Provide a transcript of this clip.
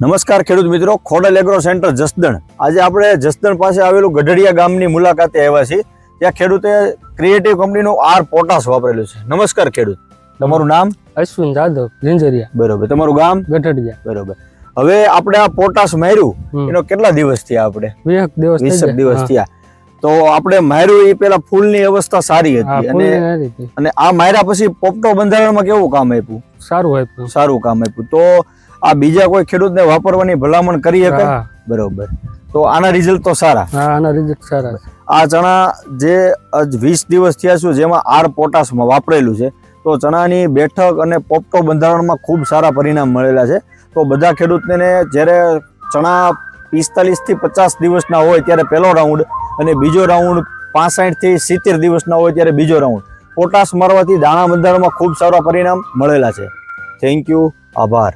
નમસ્કાર ખેડૂત મિત્રો ખોડલ એગ્રો સેન્ટર જસદણ. આજે આપણે જસદણ પાસે આવેલું ગઢડિયા ગામની મુલાકાતે આવ્યા છીએ. ત્યાં ખેડૂતે ક્રિએટિવ કંપનીનું આર પોટાશ વાપરેલું છે. નમસ્કાર ખેડૂત. તમારું નામ? અશ્વિન જાદવ ઝીંઝરિયા. બરોબર. તમારું ગામ? ગઢડિયા. બરોબર. હવે આપણે આ પોટાશ માર્યું. એનો કેટલા દિવસ થયા આપણે? દિવસ વીસ દિવસ થયા. તો આપણે માર્યું એ પેલા ફૂલની અવસ્થા સારી હતી. અને. અને આ માર્યા પછી પોપટો બંધારણમાં કેવું કામ આપ્યું? સારું આપ્યું. સારું કામ આપ્યું. તો આ બીજા કોઈ ખેડૂતને વાપરવાની ભલામણ કરી શકે? હા. બરોબર. તો આના રિઝલ્ટ તો સારા. હા આના રિઝલ્ટ સારા આ ચણા જે વીસ દિવસ થયા છે જેમાં આર પોટાશમાં વાપરેલું છે તો ચણાની બેઠક અને પોપટો બંધારણમાં ખૂબ સારા પરિણામ મળેલા છે. તો બધા ખેડૂતને જ્યારે ચણા પિસ્તાલીસથી પચાસ દિવસના હોય ત્યારે પહેલો રાઉન્ડ અને બીજો રાઉન્ડ પાસઠથી સિત્તેર દિવસના હોય ત્યારે બીજો રાઉન્ડ પોટાશ મારવાથી દાણા બંધારણમાં ખૂબ સારા પરિણામ મળેલા છે. થેન્ક યુ આભાર.